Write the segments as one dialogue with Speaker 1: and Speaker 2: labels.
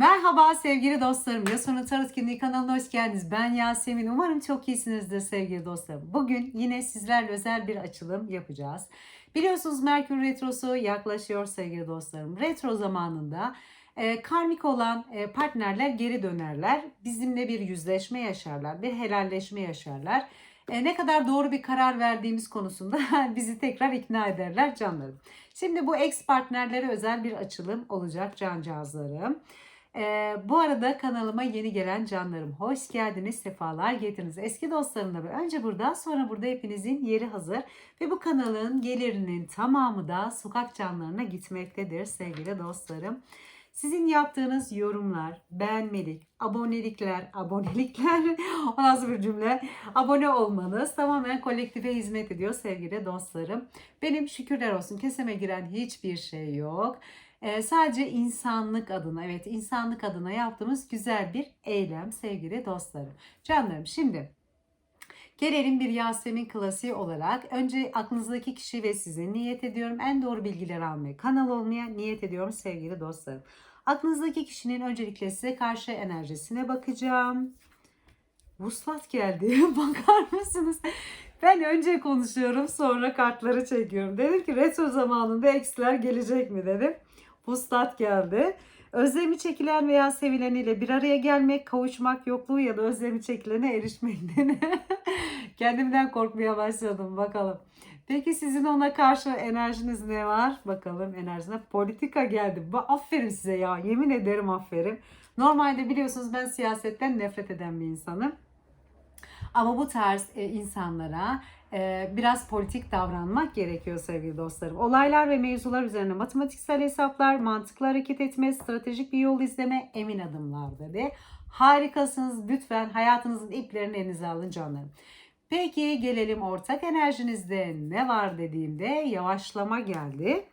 Speaker 1: Merhaba sevgili dostlarım. Yasun'un Tarot Kimliği kanalına hoş geldiniz. Ben Yasemin. Umarım çok iyisinizdir sevgili dostlarım. Bugün yine sizlerle özel bir açılım yapacağız. Biliyorsunuz Merkür Retrosu yaklaşıyor sevgili dostlarım. Retro zamanında e, karmik olan e, partnerler geri dönerler. Bizimle bir yüzleşme yaşarlar, bir helalleşme yaşarlar. E, ne kadar doğru bir karar verdiğimiz konusunda bizi tekrar ikna ederler canlarım. Şimdi bu ex partnerlere özel bir açılım olacak cancağızlarım. Ee, bu arada kanalıma yeni gelen canlarım hoş geldiniz, sefalar getirdiniz. Eski dostlarım da önce burada sonra burada hepinizin yeri hazır. Ve bu kanalın gelirinin tamamı da sokak canlarına gitmektedir sevgili dostlarım. Sizin yaptığınız yorumlar, beğenmelik, abonelikler, abonelikler, o nasıl bir cümle? Abone olmanız tamamen kolektife hizmet ediyor sevgili dostlarım. Benim şükürler olsun keseme giren hiçbir şey yok. Ee, sadece insanlık adına, evet insanlık adına yaptığımız güzel bir eylem sevgili dostlarım. Canlarım şimdi gelelim bir Yasemin klasiği olarak. Önce aklınızdaki kişi ve size niyet ediyorum. En doğru bilgileri almaya, kanal olmaya niyet ediyorum sevgili dostlarım. Aklınızdaki kişinin öncelikle size karşı enerjisine bakacağım. Vuslat geldi. Bakar mısınız? Ben önce konuşuyorum sonra kartları çekiyorum. Dedim ki retro zamanında eksiler gelecek mi dedim. Vuslat geldi. Özlemi çekilen veya sevileniyle bir araya gelmek, kavuşmak, yokluğu ya da özlemi çekilene erişmekten. Kendimden korkmaya başladım bakalım. Peki sizin ona karşı enerjiniz ne var? Bakalım enerjine politika geldi. Ba- Aferin size ya. Yemin ederim aferin. Normalde biliyorsunuz ben siyasetten nefret eden bir insanım. Ama bu tarz e, insanlara biraz politik davranmak gerekiyor sevgili dostlarım. Olaylar ve mevzular üzerine matematiksel hesaplar, mantıklı hareket etme, stratejik bir yol izleme, emin adımlar dedi. Harikasınız. Lütfen hayatınızın iplerini elinize alın canlarım. Peki gelelim ortak enerjinizde ne var dediğimde yavaşlama geldi.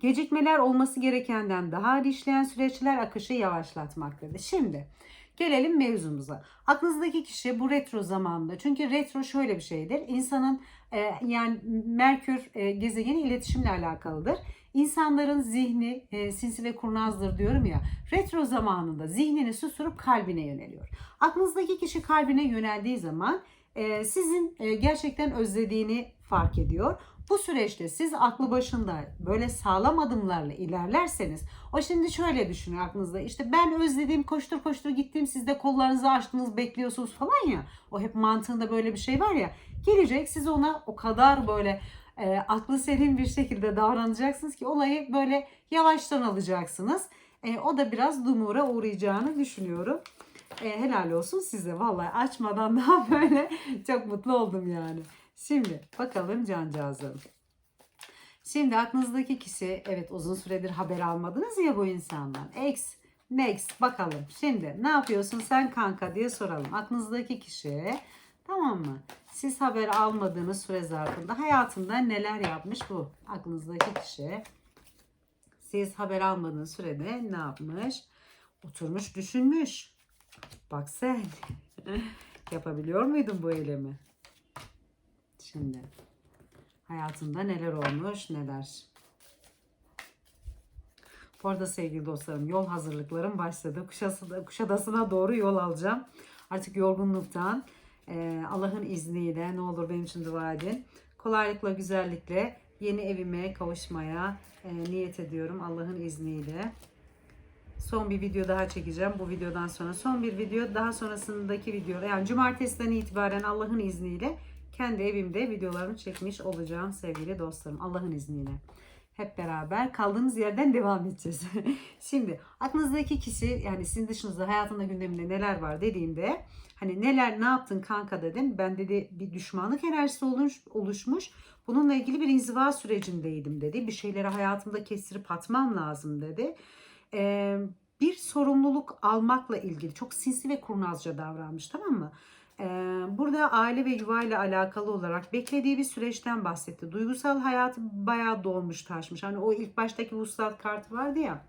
Speaker 1: Gecikmeler olması gerekenden daha işleyen süreçler akışı yavaşlatmak dedi. Şimdi gelelim mevzumuza. Aklınızdaki kişi bu retro zamanında. Çünkü retro şöyle bir şeydir. İnsanın e, yani Merkür e, gezegeni iletişimle alakalıdır. İnsanların zihni e, sinsi ve kurnazdır diyorum ya. Retro zamanında zihnini susturup kalbine yöneliyor. Aklınızdaki kişi kalbine yöneldiği zaman e, sizin e, gerçekten özlediğini fark ediyor. Bu süreçte siz aklı başında böyle sağlam adımlarla ilerlerseniz o şimdi şöyle düşünüyor aklınızda işte ben özlediğim koştur koştur gittim siz de kollarınızı açtınız bekliyorsunuz falan ya o hep mantığında böyle bir şey var ya gelecek siz ona o kadar böyle e, aklı selim bir şekilde davranacaksınız ki olayı böyle yavaştan alacaksınız. E, o da biraz dumura uğrayacağını düşünüyorum. E, helal olsun size. Vallahi açmadan daha böyle çok mutlu oldum yani. Şimdi bakalım cancağızım. Şimdi aklınızdaki kişi evet uzun süredir haber almadınız ya bu insandan. Ex, next bakalım. Şimdi ne yapıyorsun sen kanka diye soralım. Aklınızdaki kişi tamam mı? Siz haber almadığınız süre zarfında hayatında neler yapmış bu aklınızdaki kişi? Siz haber almadığınız sürede ne yapmış? Oturmuş düşünmüş. Bak sen. Yapabiliyor muydun bu eylemi? Şimdi. Hayatında neler olmuş neler. Bu arada sevgili dostlarım yol hazırlıklarım başladı. Kuşadası'na, Kuşadası'na doğru yol alacağım. Artık yorgunluktan e, Allah'ın izniyle ne olur benim için dua edin. Kolaylıkla güzellikle yeni evime kavuşmaya e, niyet ediyorum Allah'ın izniyle. Son bir video daha çekeceğim bu videodan sonra. Son bir video daha sonrasındaki video yani cumartesiden itibaren Allah'ın izniyle kendi evimde videolarımı çekmiş olacağım sevgili dostlarım. Allah'ın izniyle. Hep beraber kaldığımız yerden devam edeceğiz. Şimdi aklınızdaki kişi yani sizin dışınızda hayatında gündeminde neler var dediğimde hani neler ne yaptın kanka dedim. Ben dedi bir düşmanlık enerjisi oluş, oluşmuş. Bununla ilgili bir inziva sürecindeydim dedi. Bir şeyleri hayatımda kestirip atmam lazım dedi. Ee, bir sorumluluk almakla ilgili çok sinsi ve kurnazca davranmış tamam mı? Burada aile ve yuva ile alakalı olarak beklediği bir süreçten bahsetti. Duygusal hayatı bayağı dolmuş taşmış. Hani o ilk baştaki vuslat kartı vardı ya.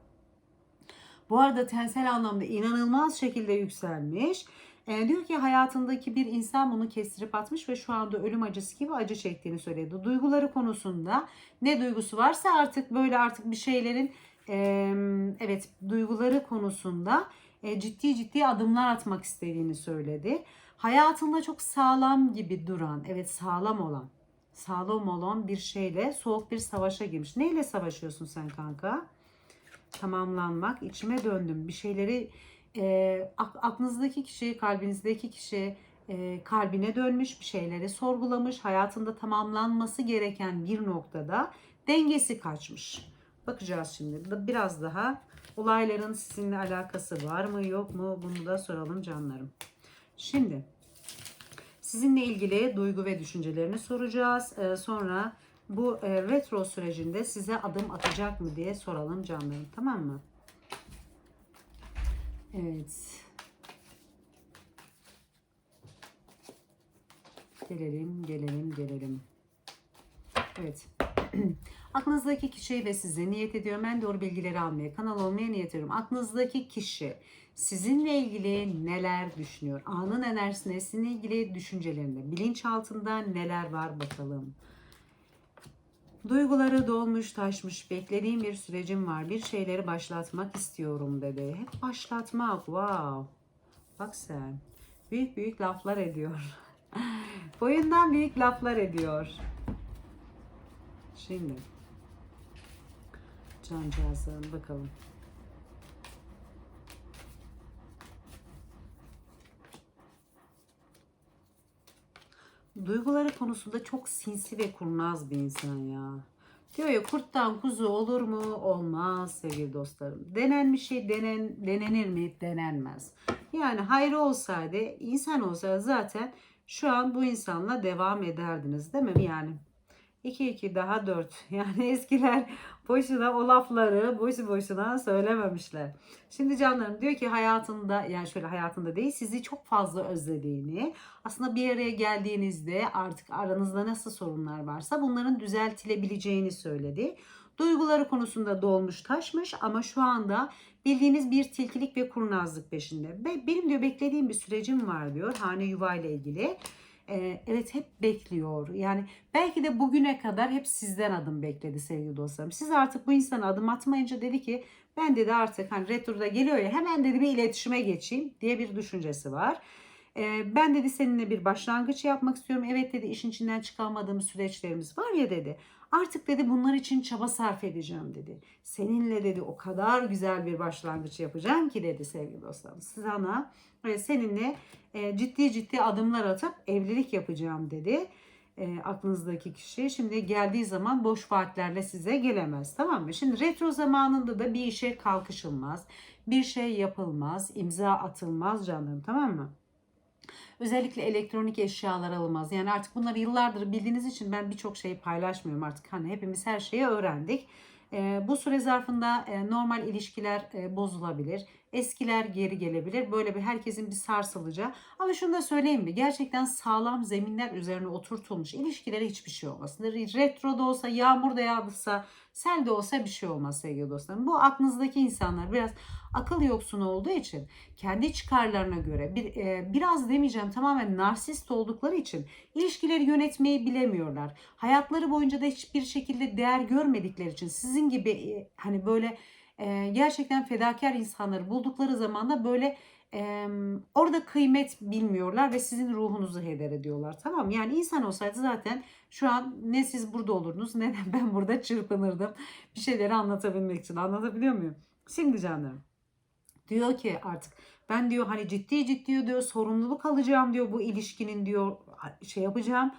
Speaker 1: Bu arada tensel anlamda inanılmaz şekilde yükselmiş. Ee, diyor ki hayatındaki bir insan bunu kestirip atmış ve şu anda ölüm acısı gibi acı çektiğini söyledi. Duyguları konusunda ne duygusu varsa artık böyle artık bir şeylerin e, evet duyguları konusunda e, ciddi ciddi adımlar atmak istediğini söyledi. Hayatında çok sağlam gibi duran, evet sağlam olan, sağlam olan bir şeyle soğuk bir savaşa girmiş. Neyle savaşıyorsun sen kanka? Tamamlanmak, içime döndüm. Bir şeyleri e, ak- aklınızdaki kişi, kalbinizdeki kişi e, kalbine dönmüş, bir şeyleri sorgulamış, hayatında tamamlanması gereken bir noktada dengesi kaçmış. Bakacağız şimdi. Biraz daha olayların sizinle alakası var mı yok mu bunu da soralım canlarım. Şimdi sizinle ilgili duygu ve düşüncelerini soracağız. Ee, sonra bu e, retro sürecinde size adım atacak mı diye soralım canlarım. Tamam mı? Evet. Gelelim, gelelim, gelelim. Evet. Aklınızdaki kişi ve size niyet ediyorum. En doğru bilgileri almaya, kanal olmaya niyet ediyorum. Aklınızdaki kişi sizinle ilgili neler düşünüyor? Anın enerjisine, sizinle ilgili düşüncelerinde, bilinçaltında neler var bakalım. Duyguları dolmuş taşmış beklediğim bir sürecim var. Bir şeyleri başlatmak istiyorum dedi. Hep başlatmak. Wow. Bak sen. Büyük büyük laflar ediyor. Boyundan büyük laflar ediyor. Şimdi. Cancağızım bakalım. Duyguları konusunda çok sinsi ve kurnaz bir insan ya. Diyor ya kurttan kuzu olur mu? Olmaz sevgili dostlarım. Denenmiş şey denen, denenir mi? Denenmez. Yani hayrı olsaydı, insan olsaydı zaten şu an bu insanla devam ederdiniz değil mi? Yani 2 2 daha 4. Yani eskiler boşuna o lafları boşu boşuna söylememişler. Şimdi canlarım diyor ki hayatında yani şöyle hayatında değil sizi çok fazla özlediğini aslında bir araya geldiğinizde artık aranızda nasıl sorunlar varsa bunların düzeltilebileceğini söyledi. Duyguları konusunda dolmuş taşmış ama şu anda bildiğiniz bir tilkilik ve kurnazlık peşinde. Benim diyor beklediğim bir sürecim var diyor hane yuva ile ilgili. Evet hep bekliyor. Yani belki de bugüne kadar hep sizden adım bekledi sevgili dostlarım. Siz artık bu insana adım atmayınca dedi ki ben dedi artık hani retroda geliyor ya hemen dedi bir iletişime geçeyim diye bir düşüncesi var. Ben dedi seninle bir başlangıç yapmak istiyorum. Evet dedi işin içinden çıkamadığımız süreçlerimiz var ya dedi. Artık dedi bunlar için çaba sarf edeceğim dedi. Seninle dedi o kadar güzel bir başlangıç yapacağım ki dedi sevgili dostlarım. Sana ve seninle e, ciddi ciddi adımlar atıp evlilik yapacağım dedi. E, aklınızdaki kişi şimdi geldiği zaman boş vaatlerle size gelemez tamam mı? Şimdi retro zamanında da bir işe kalkışılmaz, bir şey yapılmaz, imza atılmaz canım tamam mı? Özellikle elektronik eşyalar alınmaz. Yani artık bunları yıllardır bildiğiniz için ben birçok şeyi paylaşmıyorum artık. Hani hepimiz her şeyi öğrendik. E, bu süre zarfında e, normal ilişkiler e, bozulabilir. Eskiler geri gelebilir. Böyle bir herkesin bir sarsılacağı. Ama şunu da söyleyeyim mi? Gerçekten sağlam zeminler üzerine oturtulmuş ilişkilere hiçbir şey olmaz. Retro da olsa, yağmur da yağdıysa, sel de olsa bir şey olmaz sevgili dostlarım. Bu aklınızdaki insanlar biraz akıl yoksunu olduğu için kendi çıkarlarına göre bir e, biraz demeyeceğim tamamen narsist oldukları için ilişkileri yönetmeyi bilemiyorlar. Hayatları boyunca da hiçbir şekilde değer görmedikleri için sizin gibi e, hani böyle e, gerçekten fedakar insanları buldukları zaman da böyle e, orada kıymet bilmiyorlar ve sizin ruhunuzu heder ediyorlar. Tamam yani insan olsaydı zaten şu an ne siz burada olurdunuz ne de ben burada çırpınırdım bir şeyleri anlatabilmek için. Anlatabiliyor muyum? Şimdi canlarım diyor ki artık ben diyor hani ciddi ciddi diyor sorumluluk alacağım diyor bu ilişkinin diyor şey yapacağım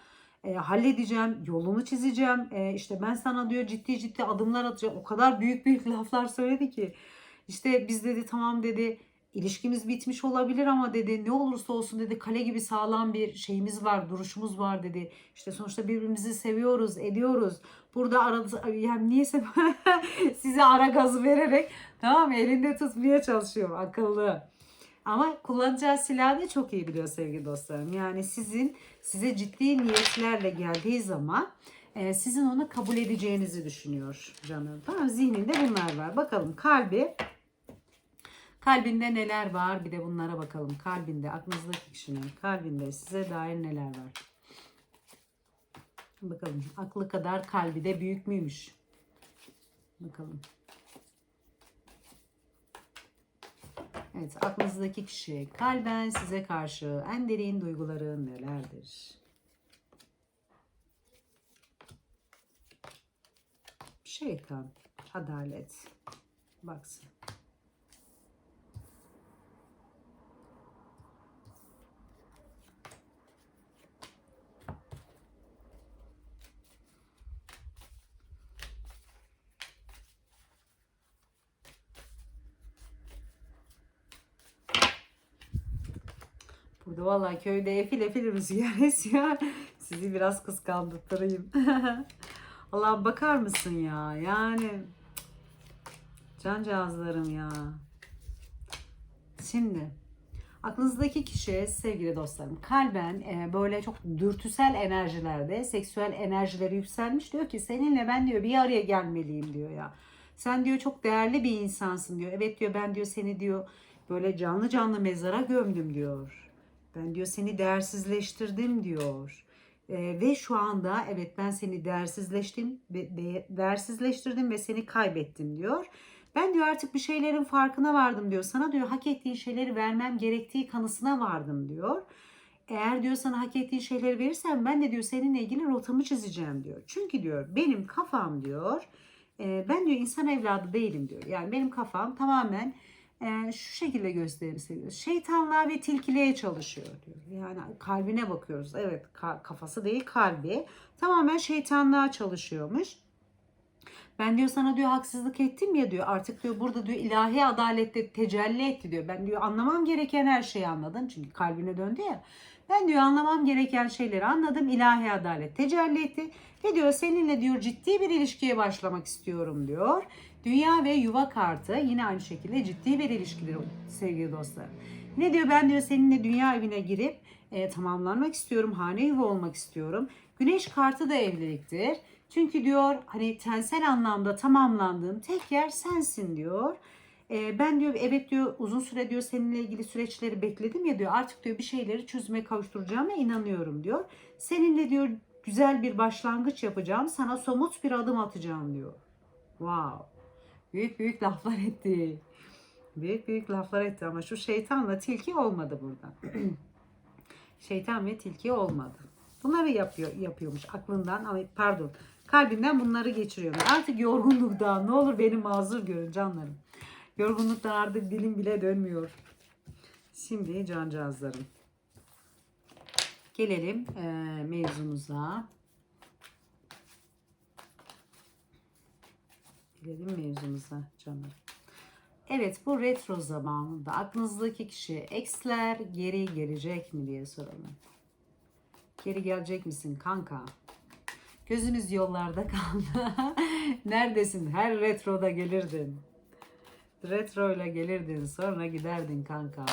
Speaker 1: e, halledeceğim, yolunu çizeceğim. E, işte ben sana diyor ciddi ciddi adımlar atacağım. O kadar büyük büyük laflar söyledi ki. İşte biz dedi tamam dedi ilişkimiz bitmiş olabilir ama dedi ne olursa olsun dedi kale gibi sağlam bir şeyimiz var, duruşumuz var dedi. İşte sonuçta birbirimizi seviyoruz, ediyoruz. Burada arada yani niyeyse size ara gazı vererek tamam elinde tutmaya çalışıyor akıllı. Ama kullanacağı silahı da çok iyi biliyor sevgili dostlarım. Yani sizin size ciddi niyetlerle geldiği zaman e, sizin onu kabul edeceğinizi düşünüyor canım. Tamam zihninde bunlar var. Bakalım kalbi kalbinde neler var bir de bunlara bakalım. Kalbinde aklınızdaki kişinin kalbinde size dair neler var. Bakalım aklı kadar kalbi de büyük müymüş? Bakalım. Evet, aklınızdaki kişi kalben size karşı en derin duyguları nelerdir? Şeytan, adalet, baksın. Burada vallahi köyde efil efil rüzgar esiyor. Sizi biraz kıskandırtırayım. Allah bakar mısın ya? Yani cancağızlarım ya. Şimdi aklınızdaki kişi sevgili dostlarım kalben e, böyle çok dürtüsel enerjilerde seksüel enerjileri yükselmiş diyor ki seninle ben diyor bir araya gelmeliyim diyor ya. Sen diyor çok değerli bir insansın diyor. Evet diyor ben diyor seni diyor böyle canlı canlı mezara gömdüm diyor. Ben diyor seni değersizleştirdim diyor. Ee, ve şu anda evet ben seni değersizleştim de- değersizleştirdim ve seni kaybettim diyor. Ben diyor artık bir şeylerin farkına vardım diyor. Sana diyor hak ettiğin şeyleri vermem gerektiği kanısına vardım diyor. Eğer diyor sana hak ettiğin şeyleri verirsen ben de diyor seninle ilgili rotamı çizeceğim diyor. Çünkü diyor benim kafam diyor e, ben diyor insan evladı değilim diyor. Yani benim kafam tamamen e, şu şekilde gösterim. Şeytanlığa ve tilkiliğe çalışıyor diyor. Yani kalbine bakıyoruz. Evet ka- kafası değil kalbi. Tamamen şeytanlığa çalışıyormuş. Ben diyor sana diyor haksızlık ettim ya diyor. Artık diyor burada diyor ilahi adalette tecelli etti diyor. Ben diyor anlamam gereken her şeyi anladım. Çünkü kalbine döndü ya. Ben diyor anlamam gereken şeyleri anladım. İlahi adalet tecelli etti. Ve diyor seninle diyor ciddi bir ilişkiye başlamak istiyorum diyor. Dünya ve yuva kartı yine aynı şekilde ciddi bir ilişkidir sevgili dostlar. Ne diyor ben diyor seninle dünya evine girip e, tamamlanmak istiyorum. Hane yuva olmak istiyorum. Güneş kartı da evliliktir. Çünkü diyor hani tensel anlamda tamamlandığım tek yer sensin diyor. E, ben diyor evet diyor uzun süre diyor seninle ilgili süreçleri bekledim ya diyor artık diyor bir şeyleri çözüme kavuşturacağıma inanıyorum diyor. Seninle diyor güzel bir başlangıç yapacağım. Sana somut bir adım atacağım diyor. Wow. Büyük büyük laflar etti. Büyük büyük laflar etti ama şu şeytanla tilki olmadı burada. Şeytan ve tilki olmadı. Bunları yapıyor yapıyormuş aklından ama pardon kalbinden bunları geçiriyormuş. Artık yorgunluktan ne olur beni mazur görün canlarım. Yorgunluktan artık dilim bile dönmüyor. Şimdi cancağızlarım. Gelelim eee mevzumuza. Gelelim mevzumuza canlarım. Evet bu retro zamanında aklınızdaki kişi eksler geri gelecek mi diye soralım. Geri gelecek misin kanka? Gözünüz yollarda kaldı. Neredesin? Her retroda gelirdin. Retro ile gelirdin sonra giderdin kanka.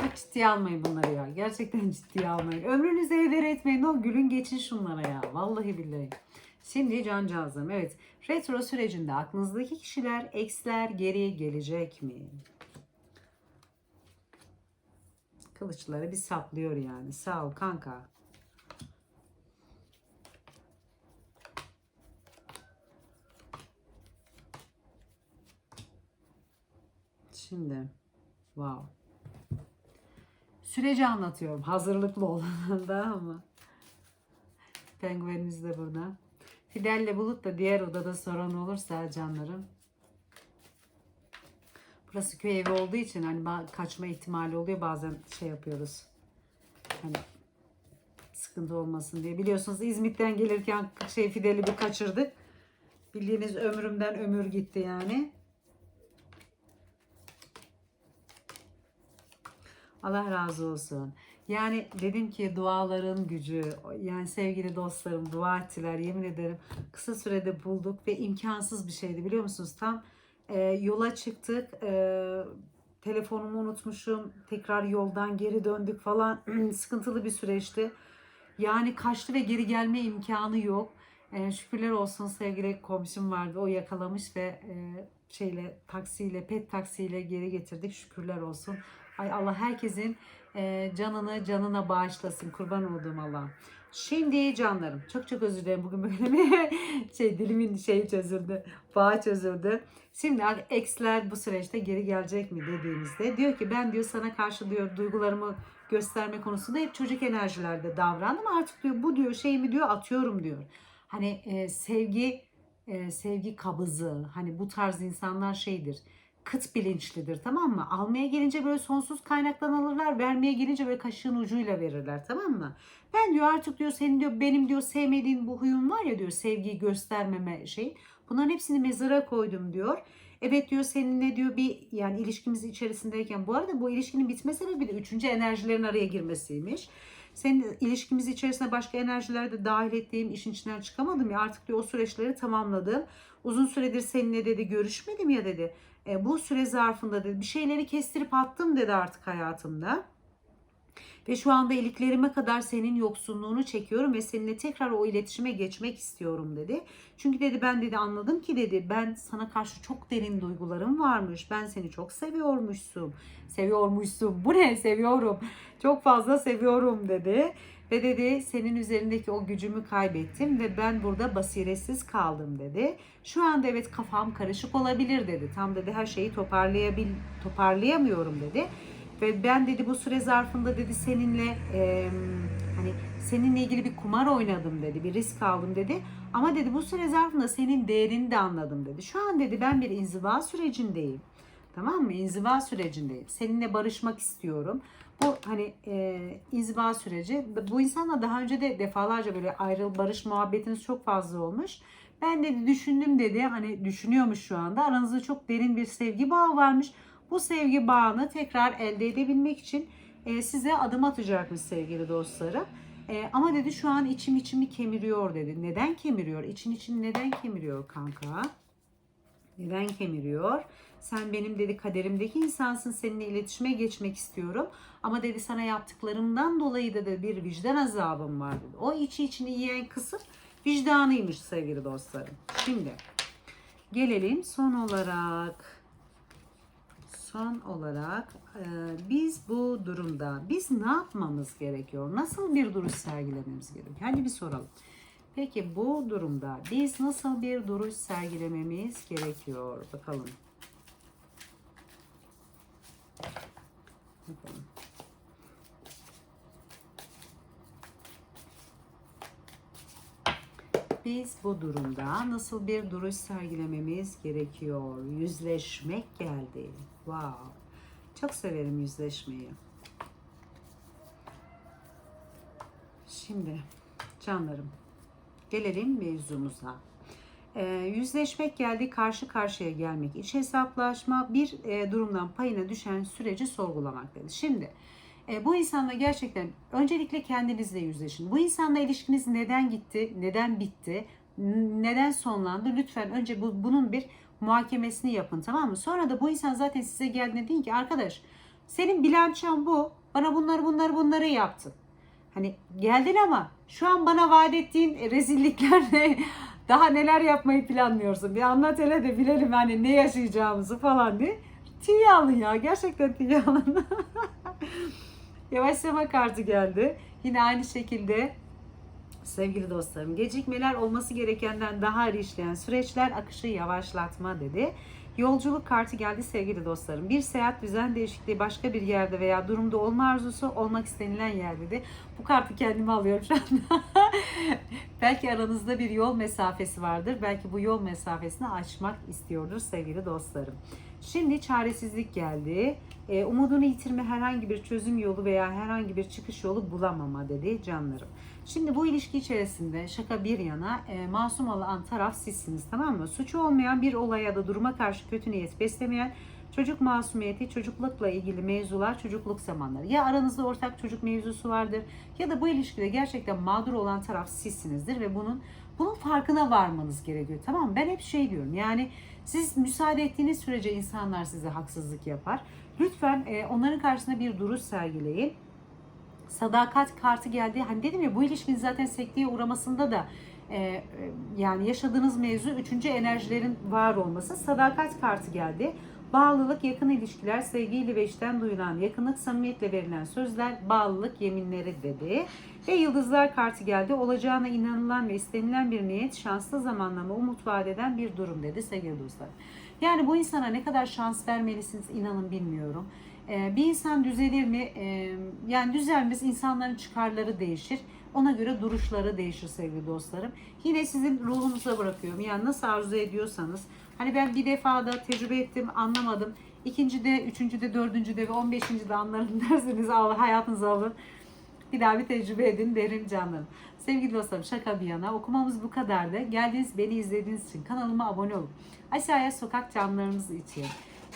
Speaker 1: Çok ciddiye almayın bunları ya. Gerçekten ciddiye almayın. Ömrünüzü heder etmeyin. O gülün geçin şunlara ya. Vallahi billahi. Şimdi cancağızım. Evet. Retro sürecinde aklınızdaki kişiler eksler geri gelecek mi? Kılıçları bir saplıyor yani. Sağ ol kanka. Şimdi wow. Süreci anlatıyorum. Hazırlıklı olun da ama. Penguenimiz de burada. Fidel'le Bulut da diğer odada sorun olursa canlarım. Burası köy evi olduğu için hani kaçma ihtimali oluyor. Bazen şey yapıyoruz. Hani sıkıntı olmasın diye. Biliyorsunuz İzmit'ten gelirken şey Fidel'i bir kaçırdık. Bildiğiniz ömrümden ömür gitti yani. Allah razı olsun. Yani dedim ki duaların gücü, yani sevgili dostlarım dua ettiler yemin ederim. Kısa sürede bulduk ve imkansız bir şeydi biliyor musunuz? Tam e, yola çıktık, e, telefonumu unutmuşum, tekrar yoldan geri döndük falan sıkıntılı bir süreçti. Yani kaçtı ve geri gelme imkanı yok. E, şükürler olsun sevgili komşum vardı o yakalamış ve e, şeyle taksiyle pet taksiyle geri getirdik şükürler olsun. Ay Allah herkesin e, canını canına bağışlasın kurban olduğum Allah. Şimdi canlarım çok çok özür dilerim bugün böyle bir şey dilimin şeyi çözüldü. Bağı çözüldü. Şimdi eksler bu süreçte geri gelecek mi dediğimizde diyor ki ben diyor sana karşı diyor duygularımı gösterme konusunda hep çocuk enerjilerde davrandım artık diyor bu diyor şeyimi diyor atıyorum diyor. Hani e, sevgi e, sevgi kabızı hani bu tarz insanlar şeydir kıt bilinçlidir tamam mı? Almaya gelince böyle sonsuz kaynaktan alırlar. Vermeye gelince böyle kaşığın ucuyla verirler tamam mı? Ben diyor artık diyor senin diyor benim diyor sevmediğin bu huyun var ya diyor sevgiyi göstermeme şey. Bunların hepsini mezara koydum diyor. Evet diyor seninle diyor bir yani ilişkimiz içerisindeyken bu arada bu ilişkinin bitme sebebi de üçüncü enerjilerin araya girmesiymiş. Senin ilişkimiz içerisinde başka enerjiler de dahil ettiğim işin içinden çıkamadım ya artık diyor o süreçleri tamamladım. Uzun süredir seninle dedi görüşmedim ya dedi. E, bu süre zarfında dedi bir şeyleri kestirip attım dedi artık hayatımda. Ve şu anda iliklerime kadar senin yoksunluğunu çekiyorum ve seninle tekrar o iletişime geçmek istiyorum dedi. Çünkü dedi ben dedi anladım ki dedi ben sana karşı çok derin duygularım varmış. Ben seni çok seviyormuşsun. Seviyormuşsun. Bu ne? Seviyorum. Çok fazla seviyorum dedi. Ve dedi senin üzerindeki o gücümü kaybettim ve ben burada basiretsiz kaldım dedi. Şu anda evet kafam karışık olabilir dedi. Tam dedi her şeyi toparlayabil toparlayamıyorum dedi. Ve ben dedi bu süre zarfında dedi seninle e, hani seninle ilgili bir kumar oynadım dedi. Bir risk aldım dedi. Ama dedi bu süre zarfında senin değerini de anladım dedi. Şu an dedi ben bir inziva sürecindeyim. Tamam mı? İnziva sürecindeyim. Seninle barışmak istiyorum. Bu hani e, inziva süreci. Bu insanla daha önce de defalarca böyle ayrıl barış muhabbetiniz çok fazla olmuş. Ben dedi düşündüm dedi. Hani düşünüyormuş şu anda. Aranızda çok derin bir sevgi bağı varmış. Bu sevgi bağını tekrar elde edebilmek için e, size adım atacakmış sevgili dostlarım. E, ama dedi şu an içim içimi kemiriyor dedi. Neden kemiriyor? İçin için neden kemiriyor kanka? Neden kemiriyor? Sen benim dedi kaderimdeki insansın. Seninle iletişime geçmek istiyorum. Ama dedi sana yaptıklarımdan dolayı da, da bir vicdan azabım var dedi. O içi içini yiyen kısım vicdanıymış sevgili dostlarım. Şimdi gelelim son olarak son olarak e, biz bu durumda biz ne yapmamız gerekiyor? Nasıl bir duruş sergilememiz gerekiyor? Hadi bir soralım. Peki bu durumda biz nasıl bir duruş sergilememiz gerekiyor? Bakalım. Bakalım. Biz bu durumda nasıl bir duruş sergilememiz gerekiyor? Yüzleşmek geldi. Wow. Çok severim yüzleşmeyi. Şimdi canlarım gelelim mevzumuza. Ee, yüzleşmek geldi, karşı karşıya gelmek, iç hesaplaşma, bir e, durumdan payına düşen süreci sorgulamak dedi. Şimdi e, bu insanla gerçekten öncelikle kendinizle yüzleşin. Bu insanla ilişkiniz neden gitti, neden bitti, neden sonlandı? Lütfen önce bu, bunun bir muhakemesini yapın tamam mı? Sonra da bu insan zaten size geldiğinde deyin ki arkadaş senin bilançon bu. Bana bunları bunları bunları yaptın. Hani geldin ama şu an bana vaat ettiğin rezilliklerle daha neler yapmayı planlıyorsun? Bir anlat hele de bilelim hani ne yaşayacağımızı falan diye. Tiye alın ya. Gerçekten tiye alın. Yavaşlama kartı geldi. Yine aynı şekilde sevgili dostlarım gecikmeler olması gerekenden daha işleyen süreçler akışı yavaşlatma dedi. Yolculuk kartı geldi sevgili dostlarım. Bir seyahat düzen değişikliği başka bir yerde veya durumda olma arzusu olmak istenilen yer dedi. Bu kartı kendime alıyorum şu anda. Belki aranızda bir yol mesafesi vardır. Belki bu yol mesafesini açmak istiyordur sevgili dostlarım. Şimdi çaresizlik geldi. E, umudunu yitirme herhangi bir çözüm yolu veya herhangi bir çıkış yolu bulamama dedi canlarım. Şimdi bu ilişki içerisinde şaka bir yana e, masum olan taraf sizsiniz tamam mı? Suçu olmayan bir olaya ya da duruma karşı kötü niyet beslemeyen çocuk masumiyeti, çocuklukla ilgili mevzular, çocukluk zamanları. Ya aranızda ortak çocuk mevzusu vardır ya da bu ilişkide gerçekten mağdur olan taraf sizsinizdir ve bunun bunun farkına varmanız gerekiyor. Tamam mı? Ben hep şey diyorum yani siz müsaade ettiğiniz sürece insanlar size haksızlık yapar. Lütfen e, onların karşısında bir duruş sergileyin sadakat kartı geldi. Hani dedim ya bu ilişkinin zaten sekteye uğramasında da e, yani yaşadığınız mevzu üçüncü enerjilerin var olması. Sadakat kartı geldi. Bağlılık, yakın ilişkiler, sevgiyle ve içten duyulan yakınlık, samimiyetle verilen sözler, bağlılık yeminleri dedi. Ve yıldızlar kartı geldi. Olacağına inanılan ve istenilen bir niyet, şanslı zamanlama, umut vaat eden bir durum dedi sevgili dostlar. Yani bu insana ne kadar şans vermelisiniz inanın bilmiyorum. Ee, bir insan düzelir mi? Ee, yani düzelmez insanların çıkarları değişir. Ona göre duruşları değişir sevgili dostlarım. Yine sizin ruhunuza bırakıyorum. Yani nasıl arzu ediyorsanız. Hani ben bir defa da tecrübe ettim anlamadım. İkinci de, üçüncü de, dördüncü de ve on beşinci de anlarım derseniz al, hayatınıza alın. Bir daha bir tecrübe edin derim canım. Sevgili dostlarım şaka bir yana okumamız bu kadardı. Geldiğiniz beni izlediğiniz için kanalıma abone olun. Aşağıya sokak camlarımız için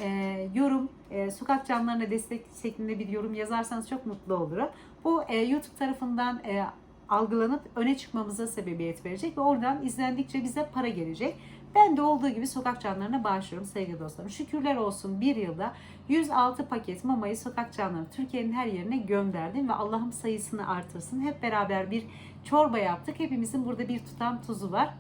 Speaker 1: e, yorum, e, sokak camlarına destek şeklinde bir yorum yazarsanız çok mutlu olurum. Bu e, YouTube tarafından e, algılanıp öne çıkmamıza sebebiyet verecek ve oradan izlendikçe bize para gelecek. Ben de olduğu gibi sokak canlarına bağışlıyorum sevgili dostlarım. Şükürler olsun bir yılda 106 paket mamayı sokak canlarına Türkiye'nin her yerine gönderdim ve Allah'ım sayısını artırsın. Hep beraber bir çorba yaptık. Hepimizin burada bir tutam tuzu var.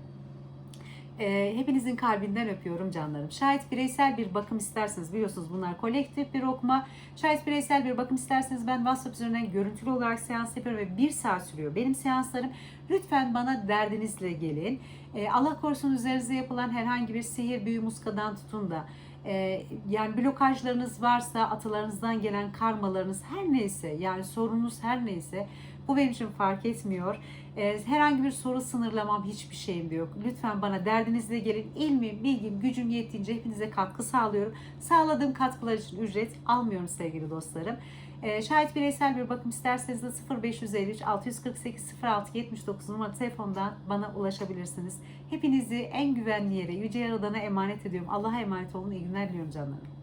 Speaker 1: E, hepinizin kalbinden öpüyorum canlarım. Şayet bireysel bir bakım isterseniz biliyorsunuz bunlar kolektif bir okuma. Şayet bireysel bir bakım isterseniz ben WhatsApp üzerinden görüntülü olarak seans yapıyorum ve bir saat sürüyor benim seanslarım. Lütfen bana derdinizle gelin. E, Allah korusun üzerinize yapılan herhangi bir sihir, büyü, muskadan tutun da e, yani blokajlarınız varsa atalarınızdan gelen karmalarınız her neyse yani sorununuz her neyse bu benim için fark etmiyor. Ee, herhangi bir soru sınırlamam hiçbir şeyim de yok. Lütfen bana derdinizle gelin. İlmim, bilgim, gücüm yettiğince hepinize katkı sağlıyorum. Sağladığım katkılar için ücret almıyorum sevgili dostlarım. Ee, şayet bireysel bir bakım isterseniz de 0553 648 06 79 numaralı telefondan bana ulaşabilirsiniz. Hepinizi en güvenli yere, Yüce Yaradan'a emanet ediyorum. Allah'a emanet olun. İyi günler diliyorum canlarım.